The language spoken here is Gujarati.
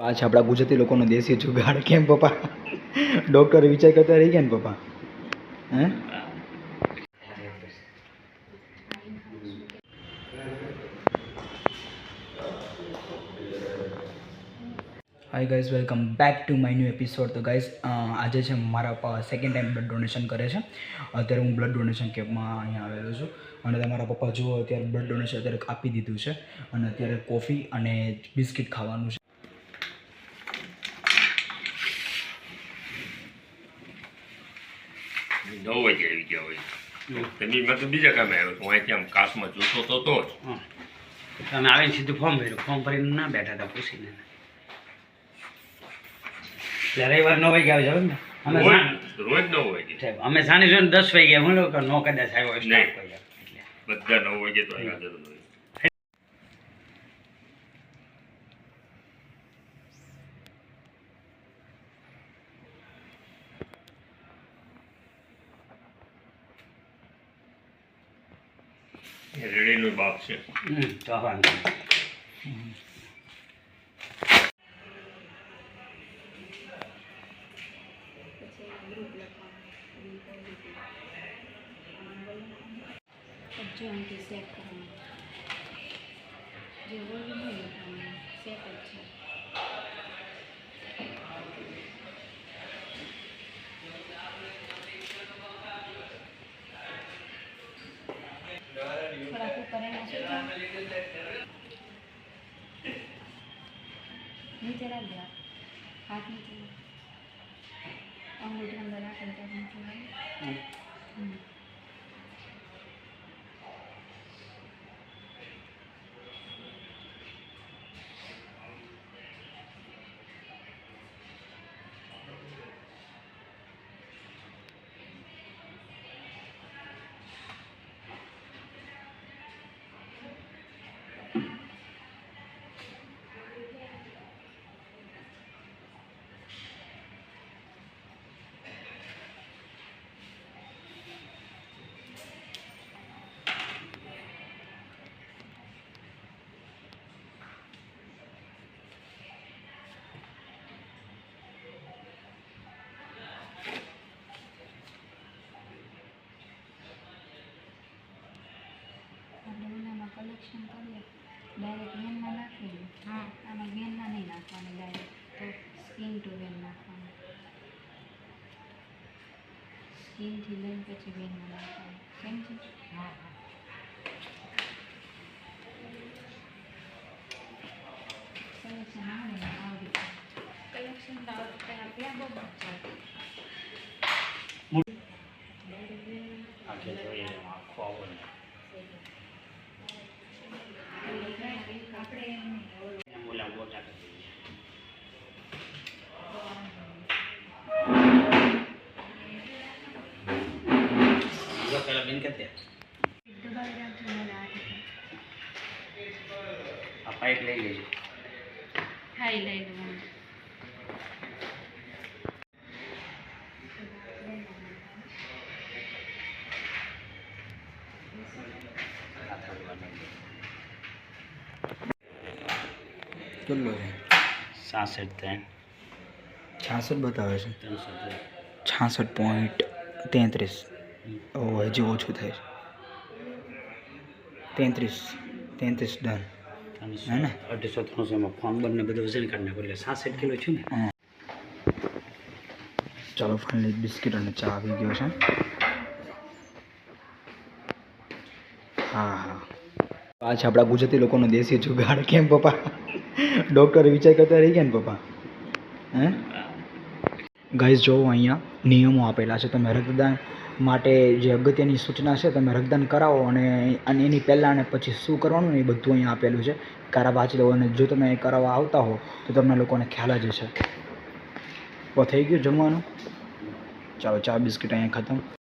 આ છે આપણા ગુજરાતી લોકોનો દેશી જુગાડ કેમ પપ્પા? ડૉક્ટરે વિચાર કરતા રહી ગયા ને પપ્પા? હે? Hi guys welcome back to my new episode તો ગાઈઝ આજે છે મારા પપ્પા સેકન્ડ ટાઈમ બ્લડ ડોનેશન કરે છે. અત્યારે હું બ્લડ ડોનેશન કેમ્પમાં અહીંયા આવેલો છું. અને તમારા પપ્પા જુઓ અત્યારે બ્લડ ડોનેશન અત્યારે આપી દીધું છે. અને અત્યારે કોફી અને બિસ્કિટ ખાવાનું છે. નવ વાગે આવી ગયા હોય? તમે મેં તો બીજા કામે આવ્યો હું અહીંથી આમ કાશમાં જોતો તો તો. તમે આવીને સીધું ફોર્મ ભર્યું. ફોર્મ ભરીને ના બેઠા હતા પૂછીને. રવિવાર નવ વાગે આવી જાવ ને? અમે રોજ નવ વાગે. સાહેબ અમે જાણી જોઈને દસ વાગે હું લોકો નો કદાચ આવ્યો હોય બધા નવ વાગે તો અહીંયા જરૂર રેડીનો બાપ છે. હમ, તો વાંધો નહીં. જો અહીંથી સેટ કરવાનું જે વોલ્યુમ હોય ને પ્રમાણે સેટ જ છે થોડાક ઉપર એના ঠান্ডা রাখেন তখন કલેક્શન કરીએ. ડાયરેક્ટ વેનમાં નાખી દઈએ હા. આમાં વેનમાં નહીં નાખવાની ડાયરેક્ટ તો સ્કીન ટુ વેન નાખવાની. સ્કીનથી લઈને પછી વેનમાં નાખવાની. કેમ છે? હા હા. કલેક્શન આવે ને કલેક્શન તો ત્યાં બહુ ચાલે આખે જોઈએ આખો આવો ને આપણે એમ ઓલા ગોટા કરી દઈએ. જો પેલા બેન કરી દે દબાવી રાખજો મારા હાથે આ પાઇપ લઈ લેજો. ખાઈ લઈ લઉં આ થડવાનું કેટલો છે સાસઠ ત્રણ. છાસઠ બતાવે છે? છાસઠ પોઈન્ટ તેત્રીસ. ઓ હજી ઓછું થાય છે. તેત્રીસ. તેત્રીસ ડન હે ને? અઢીસો ત્રણસોમાં ફોર્મ બંને બધું વજન કાઢી નાખો એટલે સાસઠ કિલો છું ને? ચાલો ફાઇનલી બિસ્કિટ અને ચા આવી ગયો છે. હા હા. આ છે આપણા ગુજરાતી લોકોનો દેશી જુગાડ. કેમ પપ્પા? ડૉક્ટરે વિચાર કરતા રહી ગયા ને પપ્પા? હે? ગાઈઝ જોવો અહીંયા નિયમો આપેલા છે, તમે રક્તદાન માટે જે અગત્યની સૂચના છે, તમે રક્તદાન કરાવો અને અને એની પહેલાં અને પછી શું કરવાનું એ બધું અહીંયા આપેલું છે. કારા વાંચી લો અને જો તમે કરાવવા આવતા હો, તો તમને લોકોને ખ્યાલ જ હશે. થઈ ગયું જમવાનું? ચાલો ચા, બિસ્કિટ અહીંયા ખતમ.